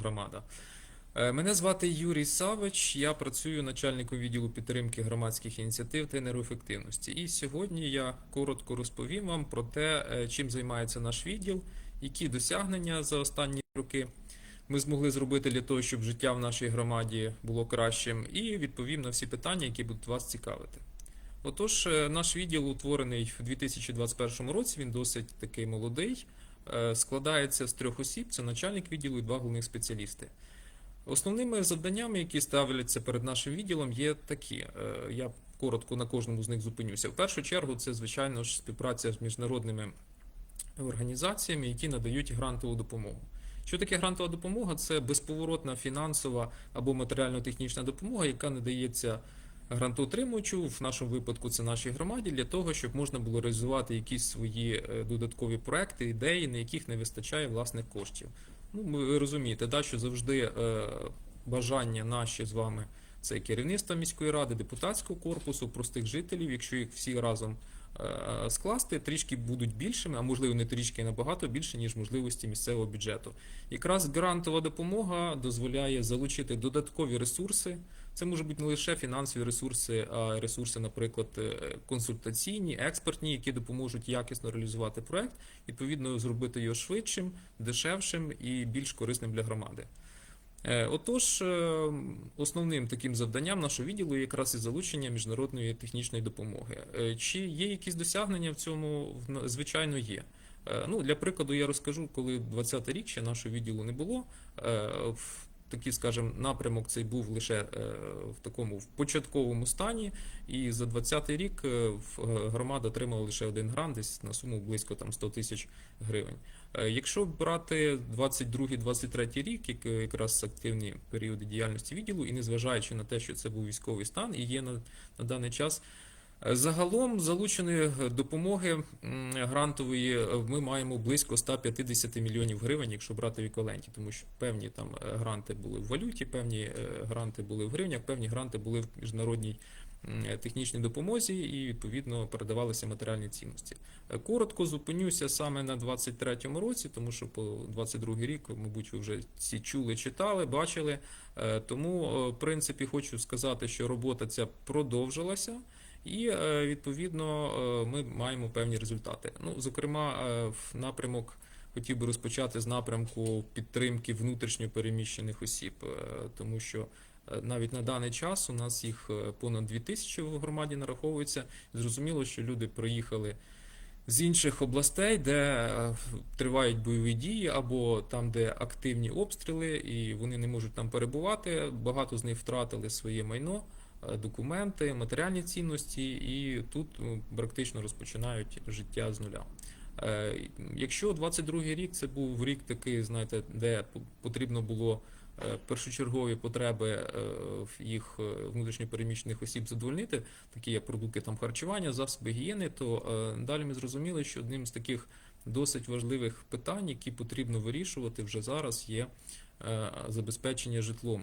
громада. Е, Мене звати Юрій Савич, я працюю начальником відділу підтримки громадських ініціатив та енергоефективності. І сьогодні я коротко розповім вам про те, е, чим займається наш відділ, які досягнення за останні роки ми змогли зробити для того, щоб життя в нашій громаді було кращим, і відповім на всі питання, які будуть вас цікавити. Отож, е, наш відділ утворений в 2021 році. Він досить такий молодий. Е, Складається з трьох осіб: це начальник відділу і два головних спеціалісти. Основними завданнями, які ставляться перед нашим відділом, є такі. Е, Я коротко на кожному з них зупинюся. В першу чергу, це звичайно ж співпраця з міжнародними організаціями, які надають грантову допомогу. Що таке грантова допомога? Це безповоротна фінансова або матеріально-технічна допомога, яка надається грантоотримувачу, в нашому випадку це нашій громаді, для того, щоб можна було реалізувати якісь свої е, додаткові проекти, ідеї, на яких не вистачає власних коштів. Ну, ви розумієте, да, що завжди е, бажання наші з вами це керівництво міської ради, депутатського корпусу, простих жителів, якщо їх всі разом е, скласти, трішки будуть більшими, а можливо не трішки набагато більше, ніж можливості місцевого бюджету. Якраз грантова допомога дозволяє залучити додаткові ресурси. Це можуть бути не лише фінансові ресурси, а ресурси, наприклад, е, консультаційні, експертні, які допоможуть якісно реалізувати проект, відповідно зробити його швидшим, дешевшим і більш корисним для громади. Е, Отож, е, основним таким завданням нашого відділу є якраз і залучення міжнародної технічної допомоги. Чи є якісь досягнення в цьому? Звичайно, є. Ну, для прикладу, я розкажу, коли 20-й рік ще нашого відділу не було. Такий, скажімо, напрямок цей був лише е, в такому в початковому стані, і за 20-й рік е, е, громада отримала лише один грант, десь на суму близько там 100 тисяч гривень. Якщо брати 22-23 рік, як якраз активні періоди діяльності відділу, і незважаючи на те, що це був військовий стан і є на, на даний час. Загалом залученої допомоги грантової е, ми маємо близько 150 мільйонів гривень, якщо брати в еквіваленті, тому що певні там е, гранти були в валюті, певні е, гранти були в гривнях, певні гранти були в міжнародній технічній допомозі і відповідно передавалися матеріальні цінності. Коротко зупинюся саме на 23-му році, тому що по 22-й рік, мабуть, ви вже всі чули, читали, бачили. Тому, в принципі, хочу сказати, що робота ця продовжилася. І е, відповідно е, ми маємо певні результати. Ну, зокрема, е, в напрямок хотів би розпочати з напрямку підтримки внутрішньо переміщених осіб, тому що навіть на даний час у нас їх понад 2000 в громаді нараховується. Зрозуміло, що люди приїхали з інших областей, де тривають бойові дії, або там, де активні обстріли, і вони не можуть там перебувати. Багато з них втратили своє майно, документи, матеріальні цінності, і тут ну, практично розпочинають життя з нуля. Е, Якщо 22-й рік це був рік такий, знаєте, де потрібно було е, першочергові потреби е, їх внутрішньопереміщених осіб задовольнити, такі як продукти там харчування, засоби гігієни, то далі ми зрозуміли, що одним з таких досить важливих питань, які потрібно вирішувати вже зараз, є забезпечення житлом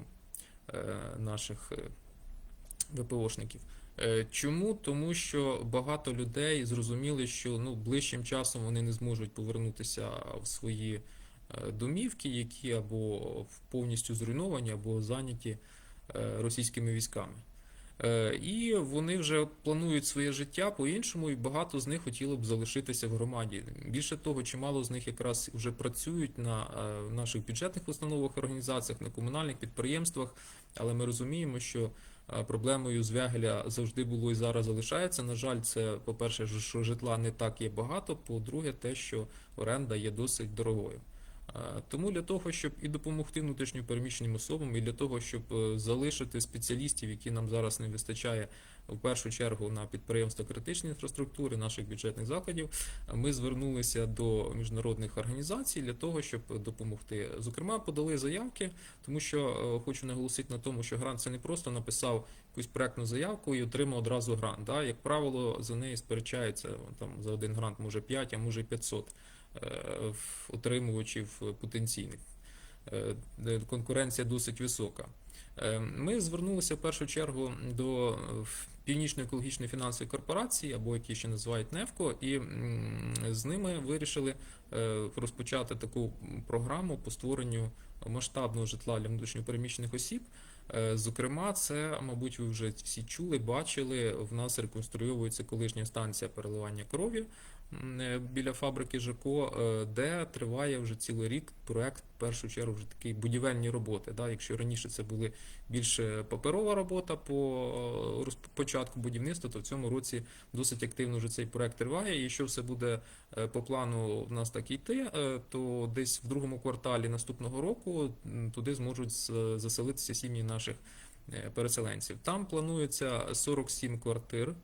наших ВПОшників. Е, Чому? Тому що багато людей зрозуміли, що ну ближчим часом вони не зможуть повернутися в свої е, домівки, які або повністю зруйновані, або зайняті е, російськими військами. Е, І вони вже планують своє життя по-іншому, і багато з них хотіло б залишитися в громаді. Більше того, чимало з них якраз вже працюють на е, наших бюджетних установах, організаціях, на комунальних підприємствах, але ми розуміємо, що е, проблемою звягеля завжди було і зараз залишається. На жаль, це, по-перше, що житла не так є багато, по-друге, те, що оренда є досить дорогою. Е, Тому для того, щоб і допомогти внутрішньо переміщеним особам, і для того, щоб е, залишити спеціалістів, які нам зараз не вистачає в першу чергу на підприємства критичної інфраструктури, наших бюджетних закладів, ми звернулися до міжнародних організацій для того, щоб допомогти. Зокрема, подали заявки, тому що е, хочу наголосити на тому, що грант це не просто написав якусь проектну заявку і отримав одразу грант. Як правило, за неї сперечається там за один грант може 5, а може і 500 е, в- отримувачів е, потенційних. Е, Конкуренція досить висока. Е, Ми звернулися в першу чергу до Північної екологічної фінансової корпорації, або які ще називають НЕФКО, і з ними вирішили розпочати таку програму по створенню масштабного житла для внутрішньопереміщених осіб. Зокрема, це, мабуть, ви вже всі чули, бачили. В нас реконструйовується колишня станція переливання крові біля фабрики ЖКО, е, де триває вже цілий рік проект, в першу чергу, вже такі будівельні роботи. Да? Якщо раніше це були більше паперова робота по е, початку будівництва, то в цьому році досить активно вже цей проект триває. І якщо все буде е, по плану в нас так йти, е, то десь в другому кварталі наступного року туди зможуть заселитися сім'ї наших е, переселенців. Там планується 47 квартир.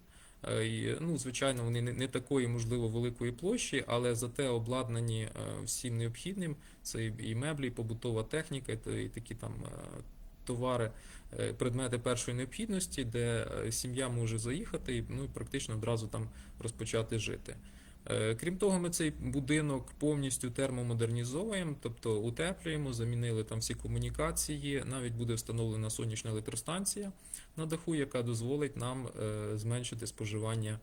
Е, Ну, звичайно, вони не, такої, можливо, великої площі, але зате обладнані е, всім необхідним. Це і меблі, і побутова техніка, і, такі там е, товари, предмети першої необхідності, де сім'я може заїхати ну, і практично одразу там розпочати жити. Е, Крім того, ми цей будинок повністю термомодернізовуємо, тобто утеплюємо, замінили там всі комунікації. Навіть буде встановлена сонячна електростанція на даху, яка дозволить нам е, зменшити споживання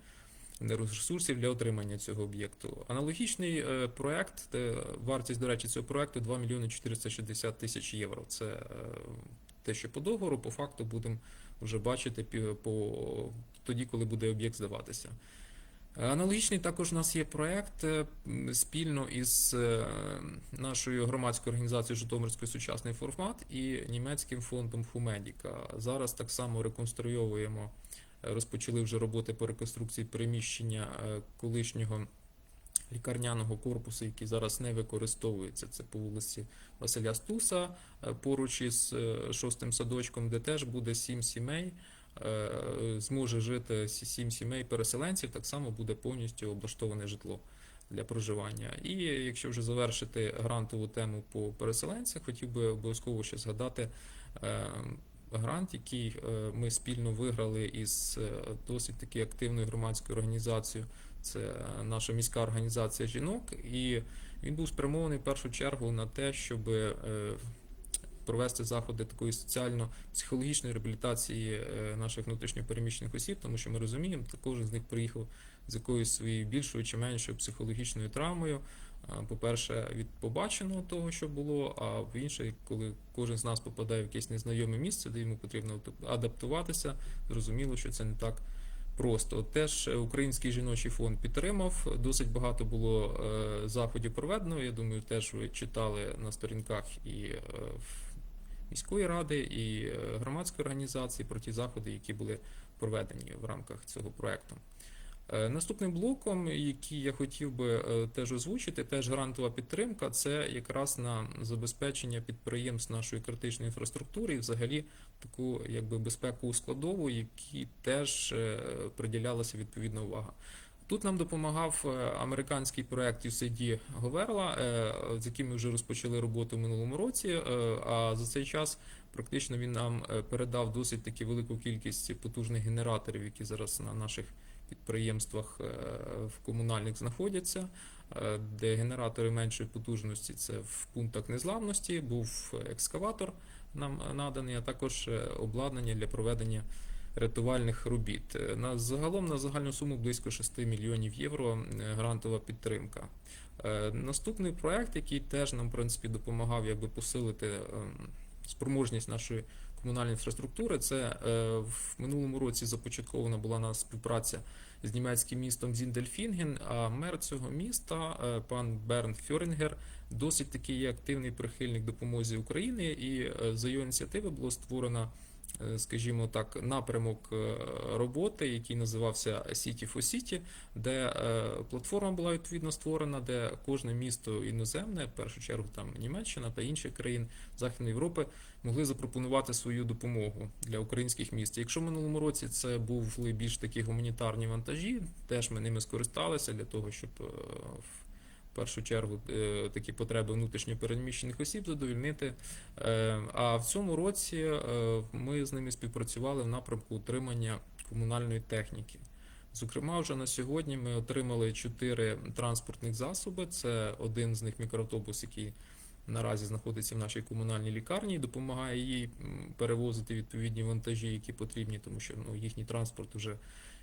енергоресурсів для отримання цього об'єкту. Аналогічний е, проект, вартість, до речі, цього проекту 2 мільйони 460 тисяч євро. Це те, що по договору, по факту будемо вже бачити по тоді, коли буде об'єкт здаватися. Аналогічний також у нас є проект е, спільно із е, нашою громадською організацією Житомирський сучасний формат і німецьким фондом Хумедіка. Зараз так само реконструйовуємо, е, розпочали вже роботи по реконструкції приміщення е, колишнього лікарняного корпусу, який зараз не використовується. Це по вулиці Василя Стуса, е, поруч із е, шостим садочком, де теж буде сім сімей. Зможе жити сі- сім сімей переселенців, так само буде повністю облаштоване житло для проживання. І якщо вже завершити грантову тему по переселенцях, хотів би обов'язково ще згадати е, грант, який е, ми спільно виграли із е, досить таки активною громадською організацією. Це наша міська організація жінок, і він був спрямований в першу чергу на те, щоб провести заходи такої соціально-психологічної реабілітації е, наших внутрішньопереміщених осіб, тому що ми розуміємо, що кожен з них приїхав з якоюсь своєю більшою чи меншою психологічною травмою. По-перше, від побаченого того, що було, а в інше, коли кожен з нас попадає в якесь незнайоме місце, де йому потрібно адаптуватися, зрозуміло, що це не так просто. Теж е, Український жіночий фонд підтримав. Досить багато було е, заходів проведено. Я думаю, теж ви читали на сторінках і в міської ради, і е, громадської організації про ті заходи, які були проведені в рамках цього проекту. Е, Наступним блоком, який я хотів би е, теж озвучити, теж грантова підтримка, це якраз на забезпечення підприємств нашої критичної інфраструктури і взагалі таку якби безпекову складову, якій теж приділялася відповідна увага. Тут нам допомагав е, американський проект USAID Говерла, з яким ми вже розпочали роботу в минулому році. е, А за цей час практично він нам е, передав досить таки велику кількість потужних генераторів, які зараз на наших підприємствах в комунальних знаходяться, де генератори меншої потужності це в пунктах незламності, був екскаватор нам наданий, а також обладнання для проведення рятувальних робіт. На загалом на загальну суму близько 6 мільйонів євро е, грантова підтримка. Е, Наступний проект, який теж нам в принципі допомагав якби посилити ем, спроможність нашої комунальної інфраструктури, це е, в минулому році започаткована була у нас співпраця з німецьким містом Зіндельфінген, а мер цього міста, пан Берн Фьорінгер, досить таки є активний прихильник допомозі Україні, і за його ініціативи було створено, скажімо так, напрямок е, роботи, який називався City for City, де е, платформа була відповідно створена, де кожне місто іноземне, в першу чергу там Німеччина та інші країн Західної Європи, могли запропонувати свою допомогу для українських міст. Якщо в минулому році це були більш такі гуманітарні вантажі, теж ми ними скористалися для того, щоб е, в першу чергу е, такі потреби внутрішньо переміщених осіб задовільнити. Е, А в цьому році е, ми з ними співпрацювали в напрямку утримання комунальної техніки. Зокрема, вже на сьогодні ми отримали чотири транспортних засоби. Це один з них мікроавтобус, який наразі знаходиться в нашій комунальній лікарні і допомагає їй перевозити відповідні вантажі, які потрібні, тому що ну, їхній транспорт вже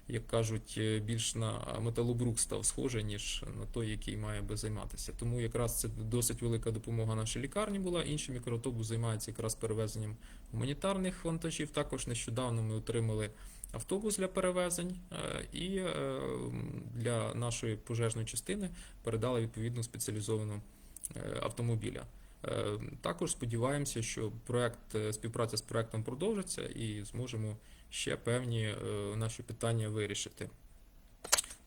як кажуть, е, більш на металобрук став схожий, ніж на той, який має би займатися. Тому якраз це досить велика допомога нашій лікарні була. Інший мікроавтобус займається якраз перевезенням гуманітарних вантажів. Також нещодавно ми отримали автобус для перевезень е, і е, для нашої пожежної частини передали відповідно спеціалізовану автомобіля. Також сподіваємося, що проект співпраця з проектом продовжиться і зможемо ще певні е, наші питання вирішити.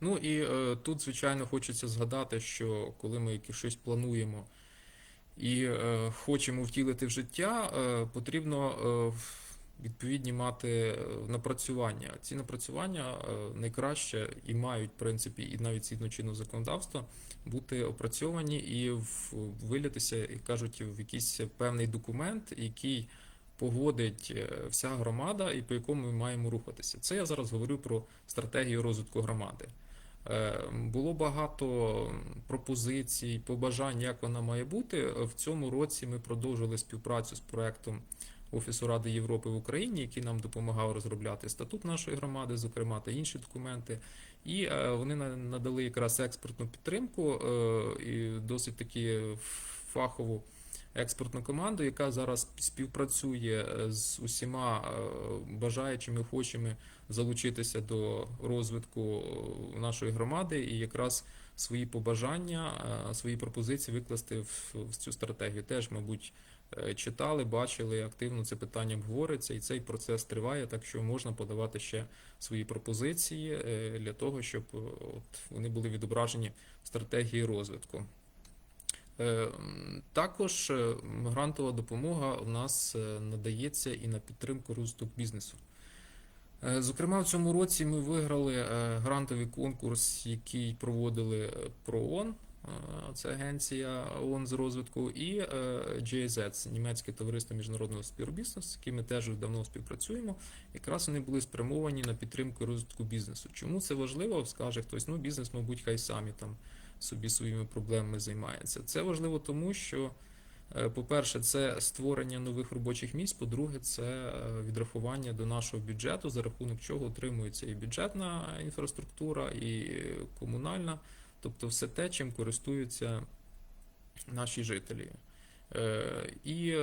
Ну і е, тут, звичайно, хочеться згадати, що коли ми щось плануємо і е, хочемо втілити в життя, потрібно відповідні мати напрацювання. Ці напрацювання найкраще і мають, в принципі, і навіть згідно чинного законодавства, бути опрацьовані і вилітися, як кажуть, в якийсь певний документ, який погодить е, вся громада і по якому ми маємо рухатися. Це я зараз говорю про стратегію розвитку громади. Е, Було багато пропозицій, побажань, як вона має бути. В цьому році ми продовжили співпрацю з проектом Офісу Ради Європи в Україні, який нам допомагав розробляти статут нашої громади, зокрема та інші документи. І е, вони на- надали якраз експертну підтримку і досить таки фахову експертну команду, яка зараз співпрацює е, з усіма е, бажаючими, охочими залучитися до розвитку е, нашої громади і якраз свої побажання, свої пропозиції викласти в, цю стратегію. Теж, мабуть, читали, бачили, активно це питання обговорюється, і цей процес триває, так що можна подавати ще свої пропозиції для того, щоб от вони були відображені в стратегії розвитку. Е, Також е, грантова допомога у нас е, надається і на підтримку розвиток бізнесу. Зокрема, в цьому році ми виграли грантовий конкурс, який проводили ПРООН, це агенція ООН з розвитку, і GIZ, німецьке товариство міжнародного співробітництва, з яким ми теж давно співпрацюємо. Якраз вони були спрямовані на підтримку розвитку бізнесу. Чому це важливо? Скаже хтось, ну бізнес, мабуть, хай самі там собі своїми проблемами займається. Це важливо тому, що, е, по-перше, це створення нових робочих місць. По-друге, це е, відрахування до нашого бюджету, за рахунок чого отримується і бюджетна інфраструктура, і комунальна, тобто все те, чим користуються наші жителі. Е, І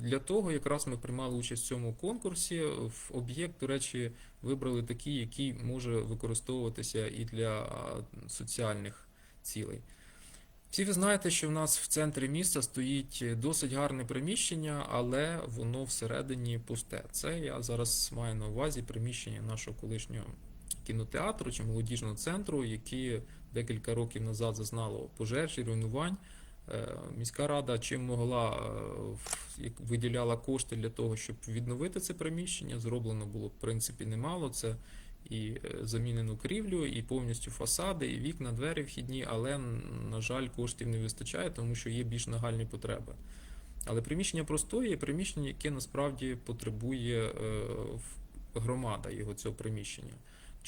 для того якраз ми приймали участь в цьому конкурсі. В об'єкт, до речі, вибрали такий, який може використовуватися і для соціальних цілей. Всі ви знаєте, що в нас в центрі міста стоїть досить гарне приміщення, але воно всередині пусте. Це я зараз маю на увазі приміщення нашого колишнього кінотеатру чи молодіжного центру, які декілька років назад зазнало пожежі, руйнувань. Е, Міська рада чим могла е, виділяла кошти для того, щоб відновити це приміщення. Зроблено було в принципі немало. Це і е, замінену крівлю, і повністю фасади, і вікна, двері вхідні, але, на жаль, коштів не вистачає, тому що є більш нагальні потреби. Але приміщення простої є приміщення, яке насправді потребує громада його цього приміщення.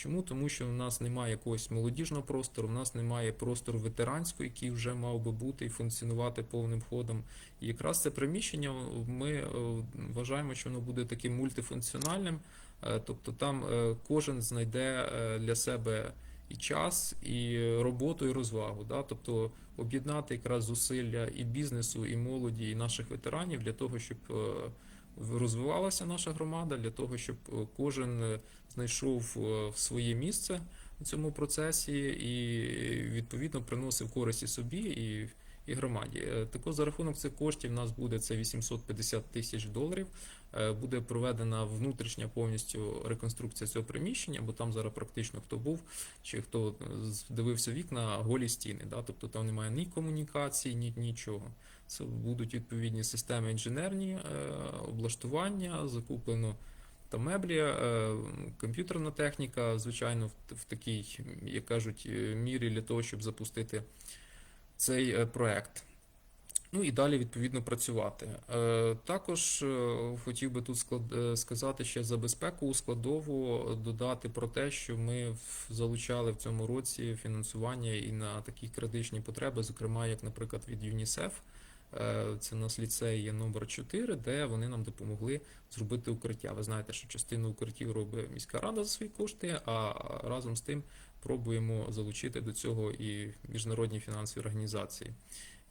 Чому? Тому що в нас немає якогось молодіжного простору, в нас немає простору ветеранського, який вже мав би бути і функціонувати повним ходом. І якраз це приміщення ми е, вважаємо, що воно буде таким мультифункціональним, Е, тобто там е, кожен знайде для себе і час, і роботу, і розвагу. Да? Тобто об'єднати якраз зусилля і бізнесу, і молоді, і наших ветеранів для того, щоб розвивалася наша громада, для того, щоб е, кожен е, знайшов е, своє місце у цьому процесі і відповідно приносив користь і собі, і, і громаді. Е, Тако за рахунок цих коштів у нас буде це 850 тисяч доларів. Буде проведена внутрішня повністю реконструкція цього приміщення, бо там зараз практично хто був чи хто дивився вікна, голі стіни. Да? Тобто там немає ні комунікації, ні нічого. Це будуть відповідні системи інженерні е, облаштування, закуплено та меблі, е, комп'ютерна техніка, звичайно, в, такій, як кажуть, е, мірі для того, щоб запустити цей проект. Ну і далі відповідно працювати. Також хотів би тут склад... сказати ще за безпеку складову додати про те, що ми залучали в цьому році фінансування і на такі критичні потреби, зокрема, як, наприклад, від ЮНІСЕФ. Е, Це у нас ліцей є номер 4, де вони нам допомогли зробити укриття. Ви знаєте, що частину укриттів робить міська рада за свої кошти, а разом з тим пробуємо залучити до цього і міжнародні фінансові організації,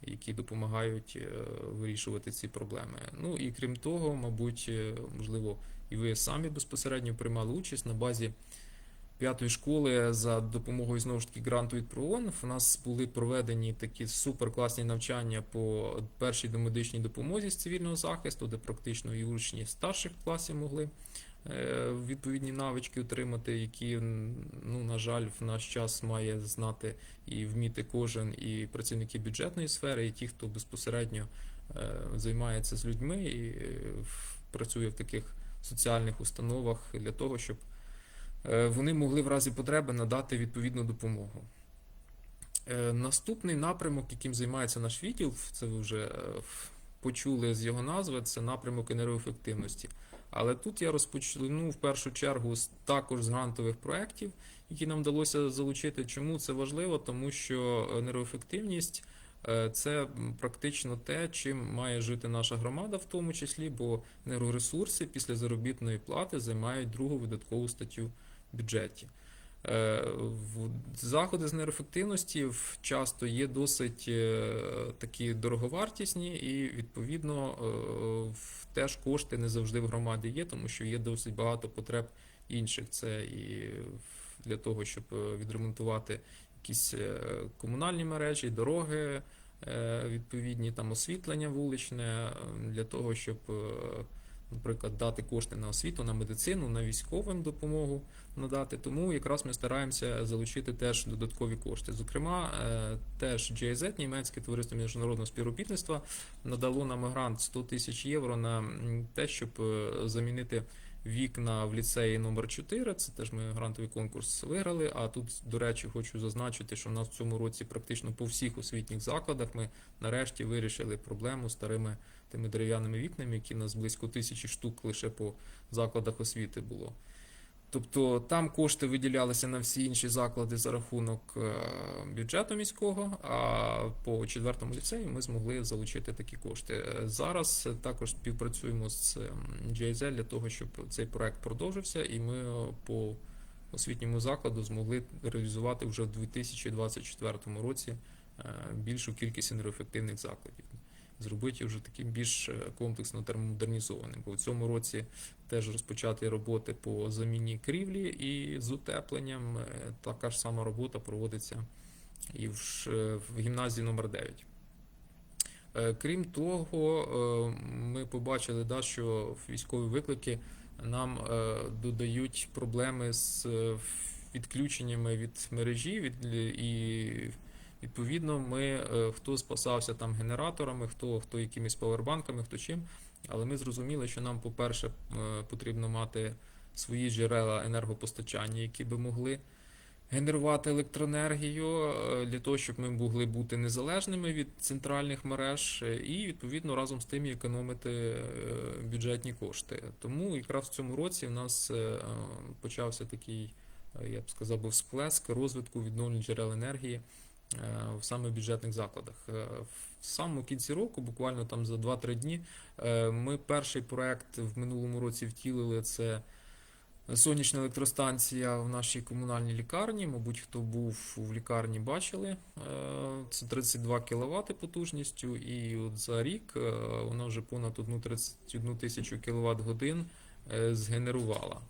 які допомагають е, вирішувати ці проблеми. Ну і крім того, мабуть, е, можливо, і ви самі безпосередньо приймали участь на базі п'ятої школи за допомогою знову ж таки гранту від ПРООН. У нас були проведені такі суперкласні навчання по першій домедичній допомозі з цивільного захисту, де практично і учні старших класів могли е, відповідні навички отримати, які, ну, на жаль, в наш час має знати і вміти кожен і працівники бюджетної сфери, і ті, хто безпосередньо е, займається з людьми і е, в- працює в таких соціальних установах для того, щоб вони могли в разі потреби надати відповідну допомогу. Е, Наступний напрямок, яким займається наш відділ, це ви вже е, почули з його назви, це напрямок енергоефективності. Але тут я розпочну в першу чергу також з грантових проєктів, які нам вдалося залучити. Чому це важливо? Тому що енергоефективність е, це практично те, чим має жити наша громада, в тому числі, бо енергоресурси після заробітної плати займають другу видаткову статтю бюджеті. Е, Заходи з енергоефективності часто є досить е, такі дороговартісні, і відповідно е, теж кошти не завжди в громаді є, тому що є досить багато потреб інших. Це і для того, щоб відремонтувати якісь комунальні мережі, дороги, відповідні там освітлення вуличне, для того, щоб, наприклад, дати кошти на освіту, на медицину, на військовим допомогу надати. Тому якраз ми стараємося залучити теж додаткові кошти. Зокрема, е, теж GIZ, німецьке товариство міжнародного співробітництва, надало нам грант 100 тисяч євро на те, щоб е, замінити вікна в ліцеї номер 4 Це теж ми грантовий конкурс виграли. А тут, до речі, хочу зазначити, що в нас в цьому році практично по всіх освітніх закладах ми нарешті вирішили проблему старими тими дерев'яними вікнами, які в нас близько тисячі штук лише по закладах освіти було. Тобто там кошти виділялися на всі інші заклади за рахунок е, бюджету міського, а по четвертому ліцею ми змогли залучити такі кошти. Е, Зараз також співпрацюємо з GIZ для того, щоб цей проект продовжився, і ми е, по освітньому закладу змогли реалізувати вже в 2024 році більшу кількість енергоефективних закладів. Зробити вже таким більш е, комплексно термомодернізованим. Бо в цьому році теж розпочати роботи по заміні крівлі і з утепленням. Е, Така ж сама робота проводиться і в, в гімназії номер 9. Е, Крім того, е, ми побачили, да, що військові виклики нам е, додають проблеми з е, відключеннями від мережі, від, і відповідно ми е, хто спасався там генераторами, хто, хто якимись павербанками, хто чим. Але ми зрозуміли, що нам, по-перше, е, потрібно мати свої джерела енергопостачання, які би могли генерувати електроенергію е, для того, щоб ми могли бути незалежними від центральних мереж і відповідно разом з тим економити бюджетні кошти. Тому якраз в цьому році в нас почався такий, я б сказав, всплеск розвитку відновлення джерел енергії в саме бюджетних закладах. Е, В самому кінці року, буквально там за 2-3 дні, е, ми перший проект в минулому році втілили це. Сонячна електростанція в нашій комунальній лікарні. Мабуть, хто був в лікарні, бачили. Е, Це 32 кВт потужністю, і от за рік е, вона вже понад 1 31 тисячу кВт годин е, згенерувала.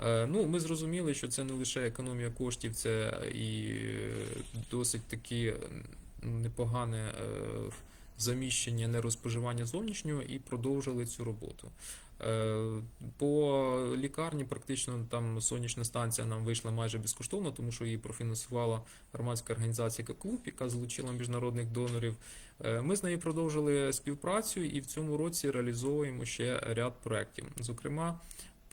Е, Ну, ми зрозуміли, що це не лише економія коштів, це і досить таки непогане е, заміщення нерозпоживання зовнішнього і продовжили цю роботу. Е, По лікарні практично там сонячна станція нам вийшла майже безкоштовно, тому що її профінансувала громадська організація «Клуб», яка залучила міжнародних донорів. Ми з нею продовжили співпрацю і в цьому році реалізовуємо ще ряд проєктів. Зокрема,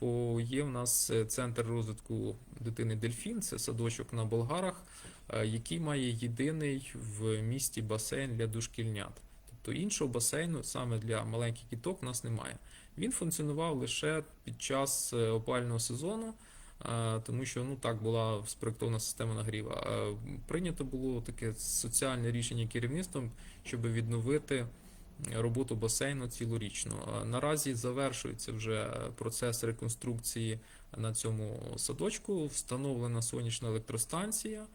по є в нас е, центр розвитку дитини Дельфін, це садочок на Болгарах, е, який має єдиний в місті басейн для дошкільнят. Тобто іншого басейну саме для маленьких діток у нас немає. Він функціонував лише під час е, опального сезону, тому що ну так була спроектована система нагріва. Прийнято було таке соціальне рішення керівництвом, щоб відновити роботу басейну цілорічно. Наразі завершується вже процес реконструкції на цьому садочку. Встановлена сонячна електростанція.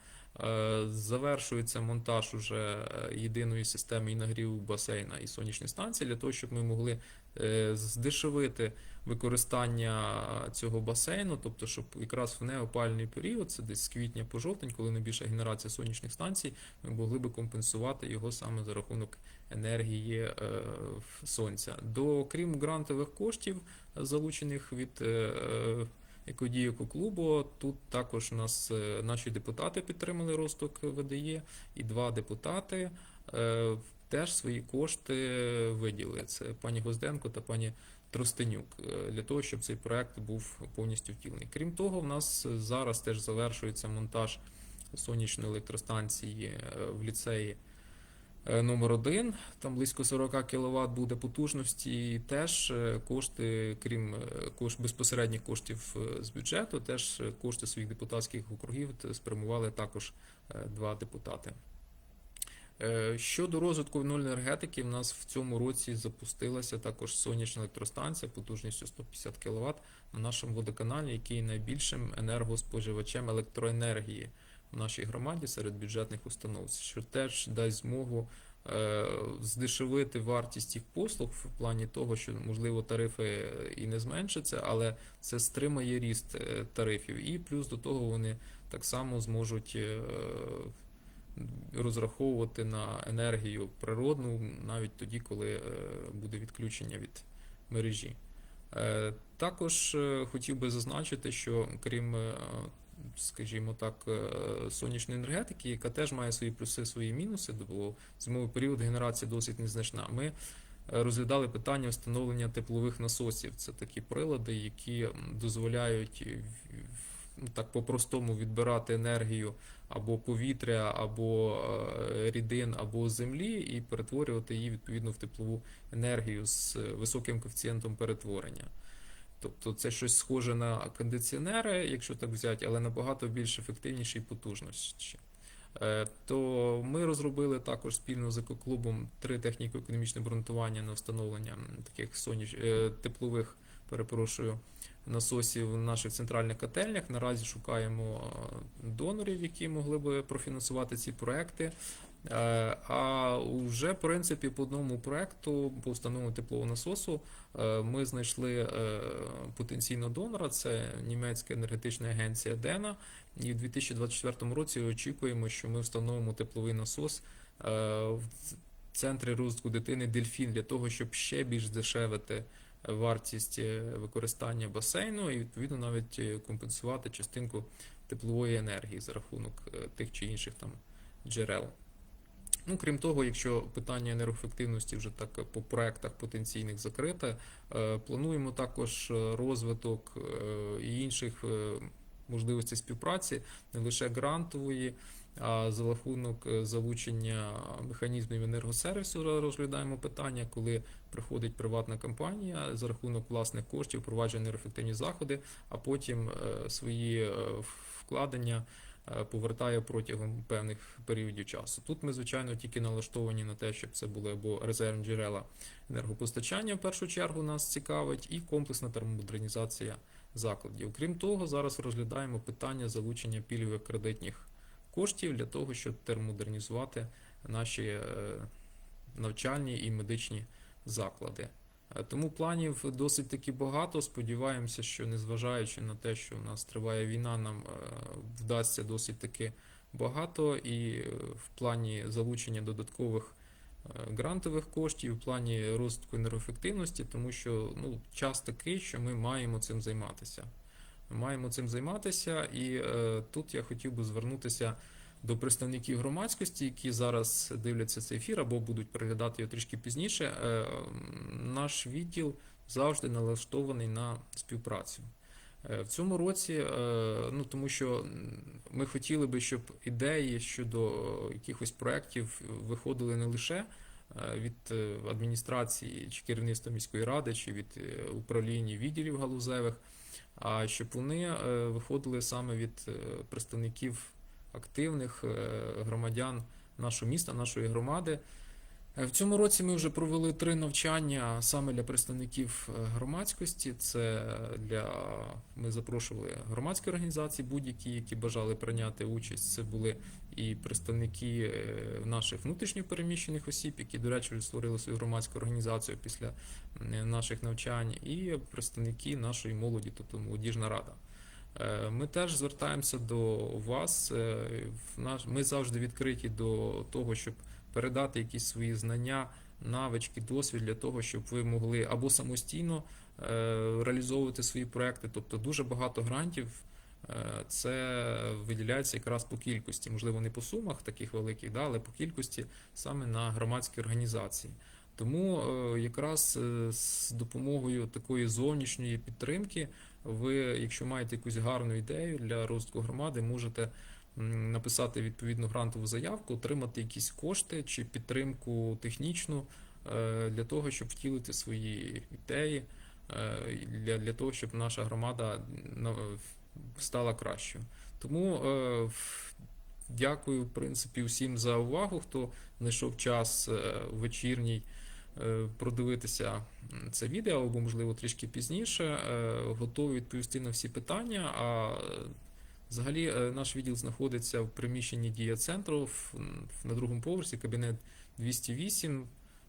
Е, Завершується монтаж уже е, єдиної системи і нагріву басейна і сонячної станції для того, щоб ми могли е, здешевити використання цього басейну, тобто, щоб якраз в неопальний період, це десь з квітня по жовтень, коли найбільша генерація сонячних станцій, ми могли би компенсувати його саме за рахунок енергії е, сонця. До крім грантових коштів, залучених від е, е, екодіяку клубу, тут також нас наші депутати підтримали розвиток ВДЄ, і два депутати теж свої кошти виділили. Це пані Гозденко та пані Тростенюк, е, для того, щоб цей проект був повністю втілений. Крім того, в нас зараз теж завершується монтаж сонячної електростанції е, в ліцеї е, номер 1 Там близько 40 кВт буде потужності. І теж кошти, крім е, кош, безпосередніх коштів з бюджету, теж кошти своїх депутатських округів спрямували також два депутати. Е, Щодо розвитку енергетики, в нас в цьому році запустилася також сонячна електростанція потужністю 150 кВт на нашому водоканалі, який найбільшим енергоспоживачем електроенергії в нашій громаді серед бюджетних установ, що теж дасть змогу е, здешевити вартість їх послуг в плані того, що можливо тарифи е, і не зменшаться, але це стримає ріст тарифів. І плюс до того вони так само зможуть розраховувати на енергію природну навіть тоді, коли е, буде відключення від мережі. Е, Також е, хотів би зазначити, що крім, скажімо так, сонячної енергетики, яка теж має свої плюси, свої мінуси, бо зимовий період генерація досить незначна. Ми розглядали питання встановлення теплових насосів. Це такі прилади, які дозволяють так по-простому відбирати енергію або повітря, або е, рідин, або землі, і перетворювати її відповідно в теплову енергію з е, високим коефіцієнтом перетворення. Тобто це щось схоже на кондиціонери, якщо так взяти, але набагато більш ефективніші і потужніші. Е, То ми розробили також спільно з екоклубом три техніко-економічне обґрунтування на встановлення таких соняч... теплових, перепрошую, насосів наших центральних котельнях. Наразі шукаємо е, донорів, які могли би профінансувати ці проекти. Е, А вже, в принципі, по одному проекту по встановленню теплового насосу е, ми знайшли потенційного донора. Це німецька енергетична агенція Дена. І в 2024 році очікуємо, що ми встановимо тепловий насос в центрі розвитку дитини Дельфін для того, щоб ще більш здешевити вартість е, використання басейну і відповідно навіть е, компенсувати частинку теплової енергії за рахунок е, тих чи інших там джерел. Ну, крім того, якщо питання енергоефективності вже так по проектах потенційних закрите, плануємо також розвиток інших можливостей співпраці, не лише грантової, а за рахунок е, залучення механізмів енергосервісу розглядаємо питання, коли приходить приватна компанія за рахунок власних коштів, проваджує енергоефективні заходи, а потім е, свої е, вкладення повертає протягом певних періодів часу. Тут ми, звичайно, тільки налаштовані на те, щоб це були або резервні джерела енергопостачання, в першу чергу нас цікавить, і комплексна термомодернізація закладів. Крім того, зараз розглядаємо питання залучення пільгових кредитних коштів для того, щоб термомодернізувати наші е, навчальні і медичні заклади. Е, Тому планів досить таки багато. Сподіваємося, що незважаючи на те, що у нас триває війна, нам е, вдасться досить таки багато і е, в плані залучення додаткових грантових коштів, в плані розвитку енергоефективності, тому що ну, час такий, що ми маємо цим займатися. Ми маємо цим займатися, і е, тут я хотів би звернутися до представників громадськості, які зараз дивляться цей ефір або будуть переглядати його трішки пізніше. Е, наш відділ завжди налаштований на співпрацю. Е, В цьому році, е, ну тому що ми хотіли би, щоб ідеї щодо якихось проєктів виходили не лише від адміністрації чи керівництва міської ради, чи від управління відділів галузевих, а щоб вони виходили саме від представників активних е, громадян нашого міста, нашої громади. Е, В цьому році ми вже провели три навчання саме для представників е, громадськості. Це для ми запрошували громадські організації, будь-які, які бажали прийняти участь. Це були і представники наших внутрішньопереміщених осіб, які, до речі, створили свою громадську організацію після наших навчань, і представники нашої молоді, тобто молодіжна рада. Е, Ми теж звертаємося до вас. е, Ми завжди відкриті до того, щоб передати якісь свої знання, навички, досвід для того, щоб ви могли або самостійно е, реалізовувати свої проекти. Тобто дуже багато грантів. Це виділяється якраз по кількості, можливо, не по сумах таких великих, але по кількості саме на громадські організації. Тому якраз з допомогою такої зовнішньої підтримки ви, якщо маєте якусь гарну ідею для розвитку громади, можете написати відповідну грантову заявку, отримати якісь кошти чи підтримку технічну е, для того, щоб втілити свої ідеї, е, для, для того, щоб наша громада стала кращою. Тому е, дякую, в принципі, всім за увагу, хто знайшов час вечірній продивитися це відео, або, можливо, трішки пізніше. Е, Готовий відповісти на всі питання. А е, взагалі е, наш відділ знаходиться в приміщенні дія центру на другому поверсі, кабінет 208.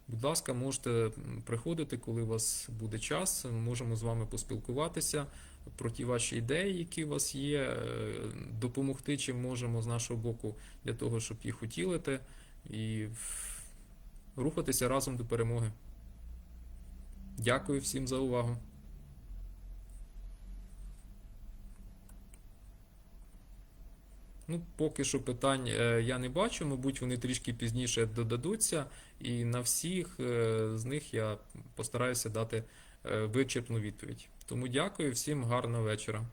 Будь ласка, можете приходити, коли у вас буде час. Можемо з вами поспілкуватися про ті ваші ідеї, які у вас є, е, допомогти чим можемо з нашого боку для того, щоб їх утілити і рухатися разом до перемоги. Дякую всім за увагу. Ну, поки що питань е, я не бачу, мабуть, вони трішки пізніше додадуться, і на всіх е, з них я постараюся дати е, вичерпну відповідь. Тому дякую всім гарного вечора.